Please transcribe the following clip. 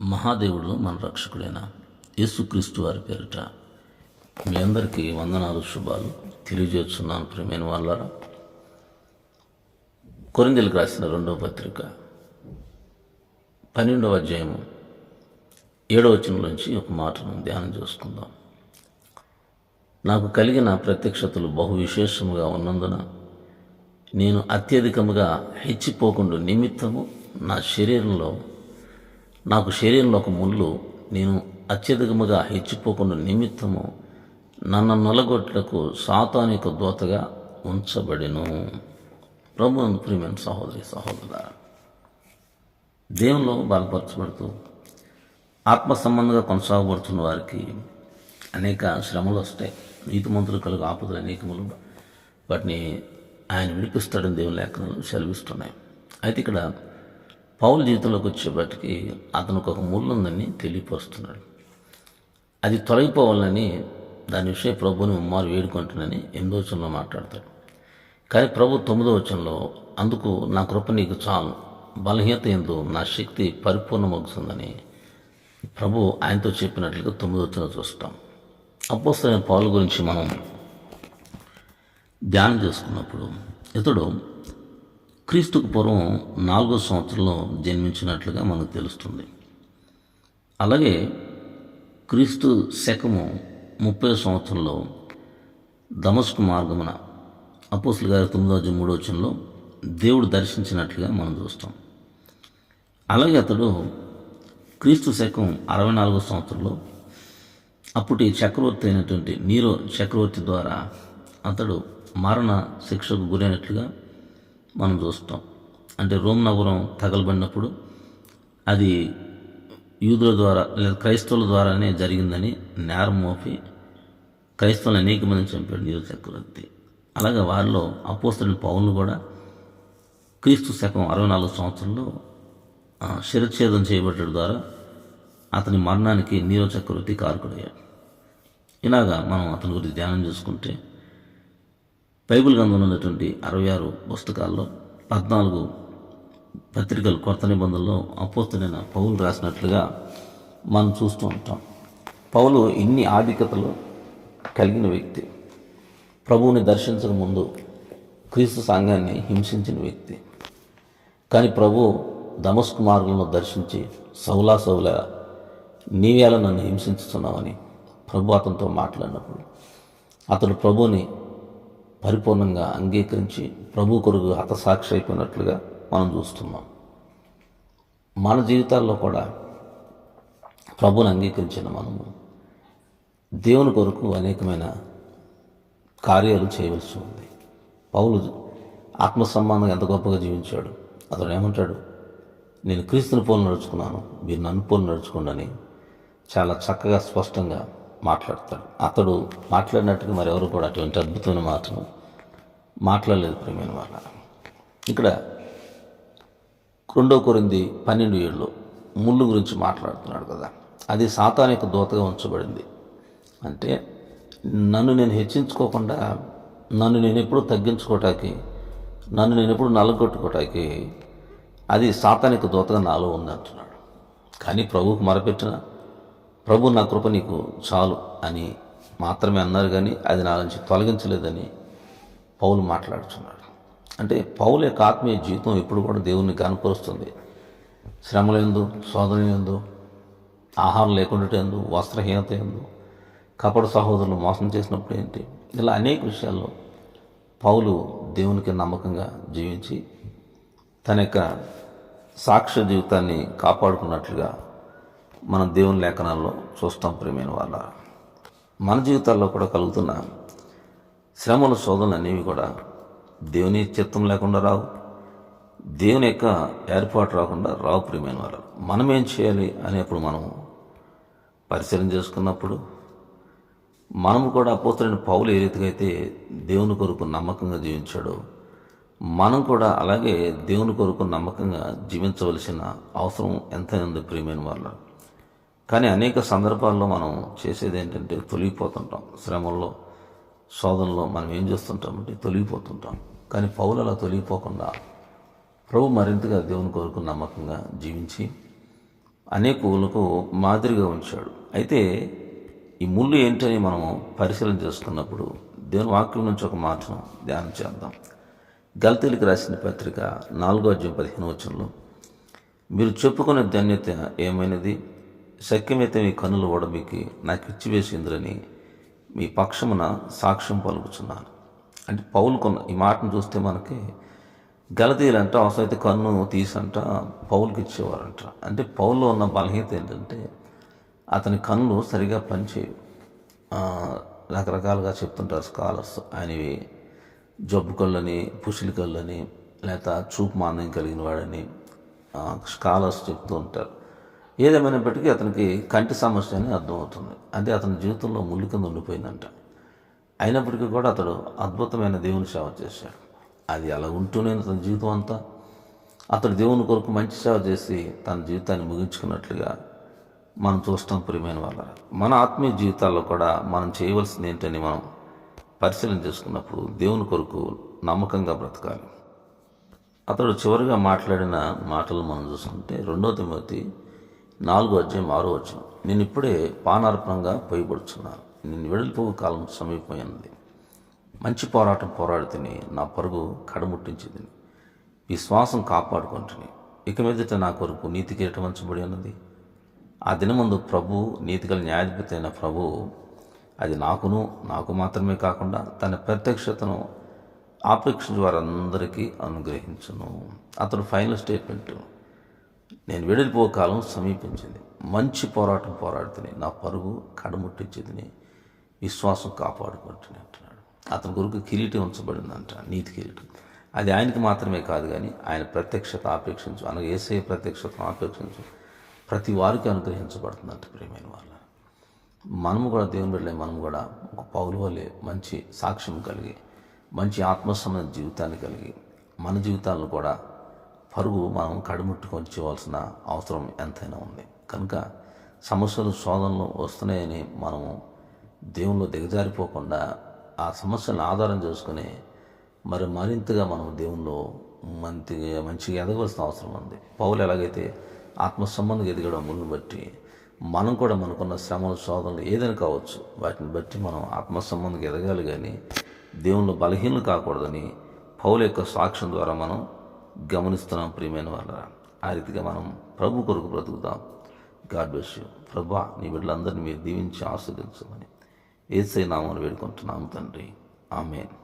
మహాదేవుడు మన రక్షకుడైన యేసుక్రీస్తు వారి పేరిట మీ అందరికీ వందనాలు శుభాలు తెలియజేస్తున్నాను ప్రియమైన వాళ్ళారా కొరిందెలకు రాసిన రెండవ పత్రిక పన్నెండవ అధ్యాయము ఏడవ నుంచి ఒక మాటను ధ్యానం చేసుకుందాం. నాకు కలిగిన ప్రత్యక్షతలు బహు విశేషముగా ఉన్నందున నేను అత్యధికముగా హెచ్చిపోకుండా నిమిత్తము నా శరీరంలో నాకు శరీరంలో ఒక ముళ్ళు నేను అత్యధికముగా హెచ్చిపోకుండా నిమిత్తము నన్ను నలగొట్లకు సాతానిక దోతగా ఉంచబడిను. ప్రభు ప్రియమైన సహోదరి సహోదర దేవునిలో బలపరచబడుతూ ఆత్మ సంబంధంగా కొనసాగబడుతున్న వారికి అనేక శ్రమలు వస్తాయి. నీతిమంతులు కలుగు ఆపదలు అనేకములు వాటిని ఆయన విడిపిస్తాడని దేవుని లేఖనాలు సెలవిస్తున్నాయి. అయితే ఇక్కడ పౌల జీవితంలోకి వచ్చేపాటికి అతనికి ఒక ముళ్ళు ఉందని తెలియపరుస్తున్నాడు. అది తొలగిపోవాలని దాని విషయం ప్రభుని ఉమ్మారు వేడుకుంటున్నానని ఎనిమిదో వచనంలో మాట్లాడతాడు. కానీ ప్రభు తొమ్మిదో వచనంలో అందుకు నా కృప నీకు చాలు. బలహీనత ఎందు నా శక్తి పరిపూర్ణమవుతుందని ప్రభు ఆయనతో చెప్పినట్లుగా తొమ్మిదో వచనం చూస్తాం. అపోస్తలైన పౌల గురించి మనం ధ్యానం చేసుకున్నప్పుడు ఇతడు క్రీస్తుకు పూర్వం నాలుగో సంవత్సరంలో జన్మించినట్లుగా మనకు తెలుస్తుంది. అలాగే క్రీస్తు శకము ముప్పై సంవత్సరంలో దమస్కు మార్గమున అపోసులు గారి తొమ్మిదో అధ్యాయం మూడో వచనంలో దేవుడు దర్శించినట్లుగా మనం చూస్తాం. అలాగే అతడు క్రీస్తు శకం అరవై నాలుగో సంవత్సరంలో అప్పటి చక్రవర్తి అయినటువంటి నీరో చక్రవర్తి ద్వారా అతడు మరణ శిక్షకు గురైనట్లుగా మనం చూస్తాం. అంటే రోమ్ నగరం తగలబడినప్పుడు అది యూదుల ద్వారా లేదా క్రైస్తవుల ద్వారానే జరిగిందని నేరం మోపి క్రైస్తవులు అనేక మంది చంపాడు నీరు చక్రవర్తి. అలాగే వారిలో అపోస్తుని పౌరులు కూడా క్రీస్తు శకం అరవై నాలుగు సంవత్సరంలో ఆ, శిరఛేదం ద్వారా అతని మరణానికి నీరో చక్రవర్తి కారకుడయ్యాడు. ఇలాగా మనం అతని గురించి ధ్యానం చేసుకుంటే బైబిల్ గ్రంథంలో ఉన్నటువంటి అరవై ఆరు పుస్తకాల్లో పద్నాలుగు పత్రికలు కొత్త నిబంధనలో అపోస్తుడైన పౌలు రాసినట్లుగా మనం చూస్తూ ఉంటాం. పౌలు ఇన్ని ఆధిక్యతలు కలిగిన వ్యక్తి. ప్రభువుని దర్శించక ముందు క్రీస్తు సంఘాన్ని హింసించిన వ్యక్తి. కానీ ప్రభు దమస్కు మార్గంలో దర్శించి సౌలా సౌలా నీవేళ నన్ను హింసించుతున్నావని ప్రభు అతనితో మాట్లాడినప్పుడు అతడు ప్రభుని పరిపూర్ణంగా అంగీకరించి ప్రభు కొరకు హతసాక్షి అయిపోయినట్లుగా మనం చూస్తున్నాం. మన జీవితాల్లో కూడా ప్రభుని అంగీకరించిన మనము దేవుని కొరకు అనేకమైన కార్యాలు చేయవలసి ఉంది. పౌలు ఆత్మ సంబంధం ఎంత గొప్పగా జీవించాడు? అతడు ఏమంటాడు? నేను క్రీస్తుని పోలు నడుచుకున్నాను మీరు నన్ను పోలు నడుచుకోండి అని చాలా చక్కగా స్పష్టంగా మాట్లాడతాడు. అతడు మాట్లాడినట్టుగా మరి ఎవరు కూడా అటువంటి అద్భుతమైన మాత్రం మాట్లాడలేదు ప్రేమైన వాళ్ళ ఇక్కడ రెండో కొరింది పన్నెండు ఏళ్ళు ముళ్ళు గురించి మాట్లాడుతున్నాడు కదా. అది సాతానిక దూతగా ఉంచబడింది. అంటే నన్ను నేను హెచ్చించుకోకుండా నన్ను నేను ఎప్పుడు తగ్గించుకోవటానికి నన్ను నేను ఎప్పుడు నలగొట్టుకోవటానికి అది సాతానిక దూతగా నాలో ఉంది అంటున్నాడు. కానీ ప్రభువుకు మరపెట్టిన ప్రభు నా కృప నీకు చాలు అని మాత్రమే అన్నారు కానీ అది నా నుంచి తొలగించలేదని పౌలు మాట్లాడుతున్నాడు అంటే పౌలు యొక్క ఆత్మీయ జీవితం ఎప్పుడు కూడా దేవుణ్ణి కనపరుస్తుంది శ్రమలందు శోధన ఎందు ఆహారం లేకుండా ఎందు వస్త్రహీనత ఎందు కపట సహోదరులు మోసం చేసినప్పుడు ఏంటి? ఇలా అనేక విషయాల్లో పౌలు దేవునికి నమ్మకంగా జీవించి తన యొక్క సాక్ష్య జీవితాన్ని కాపాడుకున్నట్లుగా మనం దేవుని లేఖనాల్లో చూస్తాం ప్రియమైన వాళ్ళ. మన జీవితాల్లో కూడా కలుగుతున్న శ్రమల శోధనలు అనేవి కూడా దేవుని చిత్తం లేకుండా రావు. దేవుని యొక్క ఏర్పాటు రాకుండా రావు ప్రియమైన వాళ్ళు. మనం ఏం చేయాలి అనేప్పుడు మనము పరిశీలన చేసుకున్నప్పుడు మనము కూడా అపోతులైన పౌలు ఏ రీతిగా అయితే దేవుని కొరకు నమ్మకంగా జీవించాడో మనం కూడా అలాగే దేవుని కొరకు నమ్మకంగా జీవించవలసిన అవసరం ఎంత ఉంది ప్రియమైన వాళ్ళు. కానీ అనేక సందర్భాల్లో మనం చేసేది ఏంటంటే తొలగిపోతుంటాం. శ్రమల్లో శోధనలో మనం ఏం చేస్తుంటామంటే తొలగిపోతుంటాం. కానీ పౌలు అలా తొలగిపోకుండా ప్రభు మరింతగా దేవుని కొరకు నమ్మకంగా జీవించి అనేకులకు మాదిరిగా ఉంచాడు. అయితే ఈ ముళ్ళు ఏంటని మనం పరిశీలన చేసుకున్నప్పుడు దేవుని వాక్యం నుంచి ఒక మాటను ధ్యానం చేద్దాం. గల్తీలకు రాసిన పత్రిక నాలుగో అధ్యయం పదిహేను వచనంలో మీరు చెప్పుకునే ధన్యత ఏమైనది? శక్యమైతే మీ కన్నులు ఓడబికి నాకు ఇచ్చివేసిందిరని మీ పక్షమున సాక్ష్యం పలుకుచున్నాను. అంటే పౌలుకున్న ఈ మాటను చూస్తే మనకి గలతీలంట అవసరమైతే కన్ను తీసంట పౌలుకి ఇచ్చేవారంట అంటే పౌల్లో ఉన్న బలహీనత ఏంటంటే అతని కన్నులు సరిగా పనిచేయవు. రకరకాలుగా చెప్తుంటారు స్కాలర్స్. ఆయనవి జబ్బు కళ్ళని పుసిలి కళ్ళని లేదా చూపు మాంద్యం కలిగిన వాడని స్కాలర్స్ చెప్తూ ఉంటారు. ఏదేమైనప్పటికీ అతనికి కంటి సమస్య అని అర్థమవుతుంది. అంటే అతని జీవితంలో ముళ్ళు కింద ఉండిపోయిందంట. అయినప్పటికీ కూడా అతడు అద్భుతమైన దేవుని సేవ చేశాడు. అది అలా ఉంటూనే తన జీవితం అంతా. అతడు దేవుని కొరకు మంచి సేవ చేసి తన జీవితాన్ని ముగించుకున్నట్లుగా మనం చూస్తాం ప్రియమైన వాళ్ళ మన ఆత్మీయ జీవితాల్లో కూడా మనం చేయవలసింది ఏంటని మనం పరిశీలన చేసుకున్నప్పుడు దేవుని కొరకు నమ్మకంగా బ్రతకాలి. అతడు చివరిగా మాట్లాడిన మాటలు మనం చూసుకుంటే రెండో తిమ్మతి నాలుగో అధ్యాయం ఆరో వచ్చిన నేను ఇప్పుడే పానార్పణంగా పోయబడుచున్నాను నేను వెడలిపోవు కాలం సమీపమైనది. మంచి పోరాటం పోరాడితేనే నా పరుగు కడముట్టించింది. విశ్వాసం కాపాడుకుంటుని. ఇక మీదట నా కొరకు నీతి కిరీటం ఉంచబడి ఉన్నది. ఆ దినమందు ప్రభు నీతిగల న్యాయాధిపతి అయిన ప్రభు అది నాకును నాకు మాత్రమే కాకుండా తన ప్రత్యక్షతను ఆపేక్ష వారందరికీ అనుగ్రహించును. అతడు ఫైనల్ స్టేట్మెంట్. నేను వెడలిపో కాలం సమీపించింది. మంచి పోరాటం పోరాడుతుంది నా పరుగు కడముట్టించేదిని విశ్వాసం కాపాడుకుంటుంది అంటున్నాడు. అతని కొరకు కిరీటం ఉంచబడిందంట నీతి కిరీటం. అది ఆయనకి మాత్రమే కాదు కానీ ఆయన ప్రత్యక్షత ఆపేక్షించు అనగా ఏసే ప్రత్యక్షతను ఆపేక్షించు ప్రతి వారికి అనుగ్రహించబడుతుందంట ప్రియమైన వాళ్ళ మనము కూడా దేవుని బిడ్డలే మనం కూడా ఒక పౌరు వల్లే మంచి సాక్ష్యం కలిగి మంచి ఆత్మసమైన జీవితాన్ని కలిగి మన జీవితాలను కూడా పరుగు మనం కడుముట్టుకొని చేయవలసిన అవసరం ఎంతైనా ఉంది. కనుక సమస్యలు శోధనలు వస్తున్నాయని మనము దేవుళ్ళు దిగజారిపోకుండా ఆ సమస్యలను ఆధారం చేసుకుని మరి మరింతగా మనం దేవుళ్ళు మంచిగా మంచిగా ఎదగవలసిన అవసరం ఉంది. పౌలు ఎలాగైతే ఆత్మ సంబంధం ఎదగడం ముళ్ళు బట్టి మనం కూడా మనకున్న శ్రమలు శోధనలు ఏదైనా కావచ్చు వాటిని బట్టి మనం ఆత్మ సంబంధం ఎదగాలి కానీ దేవుళ్ళు బలహీనలు కాకూడదని పౌల యొక్క సాక్ష్యం ద్వారా మనం గమనిస్తున్నాం ప్రియమైన వాళ్ళ ఆ రీతిగా మనం ప్రభు కొరకు బ్రతుకుతాం గాడ్ బ్లెస్ యూ. ప్రభా నీ బిడ్డలందరినీ మీరు దీవించి ఆస్వాదించమని ఏసై నామని వేడుకుంటున్నాము తండ్రి. ఆమెన్.